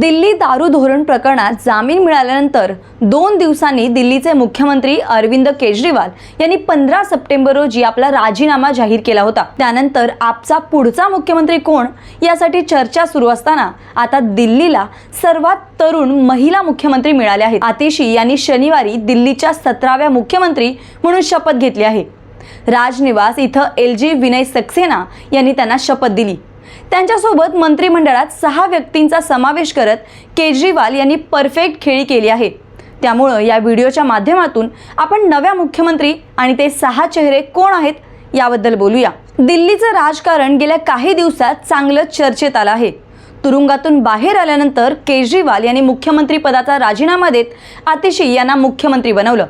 दिल्ली दारू धोरण प्रकरणात जामीन मिळाल्यानंतर दोन दिवसांनी दिल्लीचे मुख्यमंत्री अरविंद केजरीवाल यांनी पंधरा सप्टेंबर रोजी आपला राजीनामा जाहीर केला होता. त्यानंतर आपचा पुढचा मुख्यमंत्री कोण? यासाठी चर्चा सुरू असताना आता दिल्लीला सर्वात तरुण महिला मुख्यमंत्री मिळाले आहेत. आतिशी यांनी शनिवारी दिल्लीच्या सतराव्या मुख्यमंत्री म्हणून शपथ घेतली आहे. राजनिवास इथं एल जी विनय सक्सेना यांनी त्यांना शपथ दिली. त्यांच्यासोबत मंत्रिमंडळात सहा व्यक्तींचा समावेश करत केजरीवाल यांनी परफेक्ट खेळी केली आहे. त्यामुळं या व्हिडिओच्या माध्यमातून आपण नव्या मुख्यमंत्री आणि ते सहा चेहरे कोण आहेत याबद्दल बोलूया. दिल्लीचं राजकारण गेल्या काही दिवसात चांगलं चर्चेत आलं आहे. तुरुंगातून बाहेर आल्यानंतर केजरीवाल यांनी मुख्यमंत्री पदाचा राजीनामा देत आतिशी यांना मुख्यमंत्री बनवलं.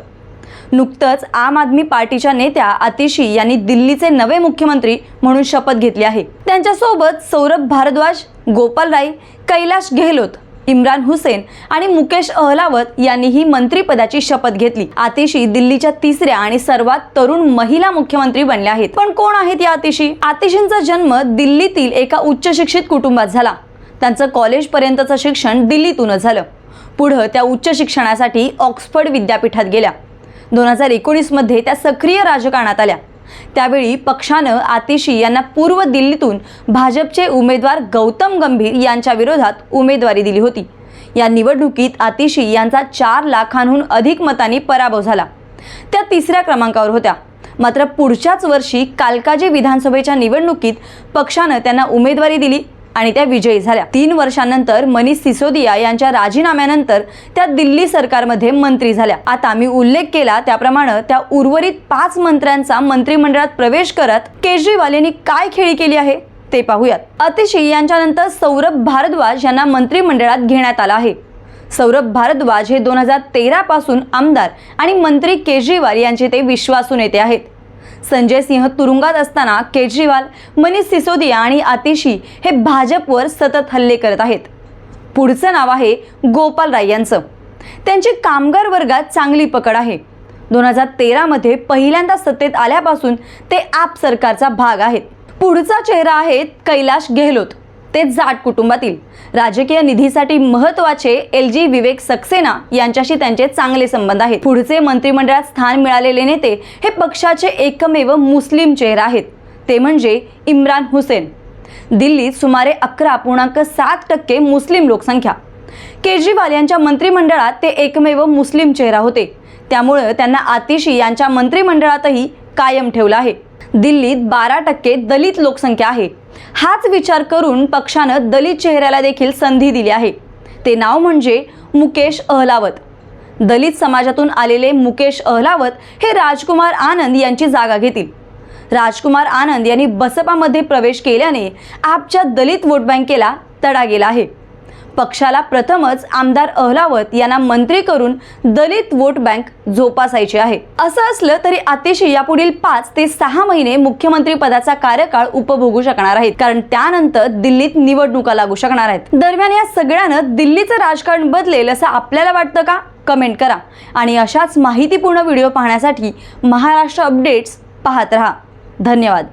नुकतंच आम आदमी पार्टीच्या नेत्या आतिशी यांनी दिल्लीचे नवे मुख्यमंत्री म्हणून शपथ घेतली आहे. त्यांच्यासोबत सौरभ भारद्वाज गोपाल राय कैलाश गेहलोत इम्रान हुसेन आणि मुकेश अहलावत यांनीही मंत्रीपदाची शपथ घेतली. आतिशी दिल्लीच्या तिसऱ्या आणि सर्वात तरुण महिला मुख्यमंत्री बनल्या आहेत. पण कोण आहेत या आतिशी? आतिशींचा जन्म दिल्लीतील एका उच्च शिक्षित कुटुंबात झाला. त्यांचं कॉलेजपर्यंतचं शिक्षण दिल्लीतूनच झालं. पुढं त्या उच्च शिक्षणासाठी ऑक्सफर्ड विद्यापीठात गेल्या. दोन हजार एकोणीसमध्ये त्या सक्रिय राजकारणात आल्या. त्यावेळी पक्षानं आतिशी यांना पूर्व दिल्लीतून भाजपचे उमेदवार गौतम गंभीर यांच्या विरोधात उमेदवारी दिली होती. या निवडणुकीत आतिशी यांचा चार लाखांहून अधिक मतांनी पराभव झाला. त्या तिसऱ्या क्रमांकावर होत्या. मात्र पुढच्याच वर्षी कालकाजी विधानसभेच्या निवडणुकीत पक्षानं त्यांना उमेदवारी दिली आणि त्या विजयी झाल्या. तीन वर्षांनंतर मनीष सिसोदिया यांच्या राजीनाम्यानंतर त्या दिल्ली सरकारमध्ये मंत्री झाल्या. आता मी उल्लेख केला त्याप्रमाणे त्या उर्वरित पाच मंत्र्यांचा मंत्रिमंडळात प्रवेश करत केजरीवाल यांनी काय खेळी केली आहे ते पाहूयात. अतिशय यांच्यानंतर सौरभ भारद्वाज यांना मंत्रिमंडळात घेण्यात आला आहे. सौरभ भारद्वाज हे दोन हजार तेरा पासून आमदार आणि मंत्री केजरीवाल यांचे ते विश्वासू नेते आहेत. संजय सिंह तुरुंगात असताना केजरीवाल मनीष सिसोदिया आणि आतिशी हे भाजपवर सतत हल्ले करत आहेत. पुढचं नाव आहे गोपाल राय यांचं. त्यांची कामगार वर्गात चांगली पकड आहे. दोन हजार तेरामध्ये पहिल्यांदा सत्तेत आल्यापासून ते आप सरकारचा भाग आहेत. पुढचा चेहरा आहे कैलाश गेहलोत. ते जाट कुटुंबातील. राजकीय निधीसाठी महत्त्वाचे एल जी विवेक सक्सेना यांच्याशी त्यांचे चांगले संबंध आहेत. पुढचे मंत्रिमंडळात स्थान मिळालेले नेते हे पक्षाचे एकमेव मुस्लिम चेहरा आहेत. ते म्हणजे इम्रान हुसेन. दिल्लीत सुमारे अकरा पूर्णांक सात टक्के मुस्लिम लोकसंख्या. केजरीवाल यांच्या मंत्रिमंडळात ते एकमेव मुस्लिम चेहरा होते. त्यामुळं त्यांना आतिशी यांच्या मंत्रिमंडळातही कायम ठेवलं आहे. दिल्लीत बारा टक्के दलित लोकसंख्या आहे. हाच विचार करून पक्षानं दलित चेहऱ्याला देखील संधी दिली आहे. ते नाव म्हणजे मुकेश अहलावत. दलित समाजातून आलेले मुकेश अहलावत हे राजकुमार आनंद यांची जागा घेतील. राजकुमार आनंद यांनी बसपामध्ये प्रवेश केल्याने आपच्या दलित वोट बँकेला तडा गेला आहे. पक्षाला प्रथमच आमदार अहलावत यांना मंत्री करून दलित वोट बँक जोपासायची आहे. असं असलं तरी अतिशय यापुढील पाच ते सहा महिने मुख्यमंत्री पदाचा कार्यकाळ उपभोगू शकणार आहेत. कारण त्यानंतर दिल्लीत निवडणुका लागू शकणार आहेत. दरम्यान या सगळ्यानं दिल्लीचं राजकारण बदलेल असं आपल्याला वाटतं का? कमेंट करा. आणि अशाच माहितीपूर्ण व्हिडिओ पाहण्यासाठी महाराष्ट्र अपडेट्स पाहत रहा. धन्यवाद.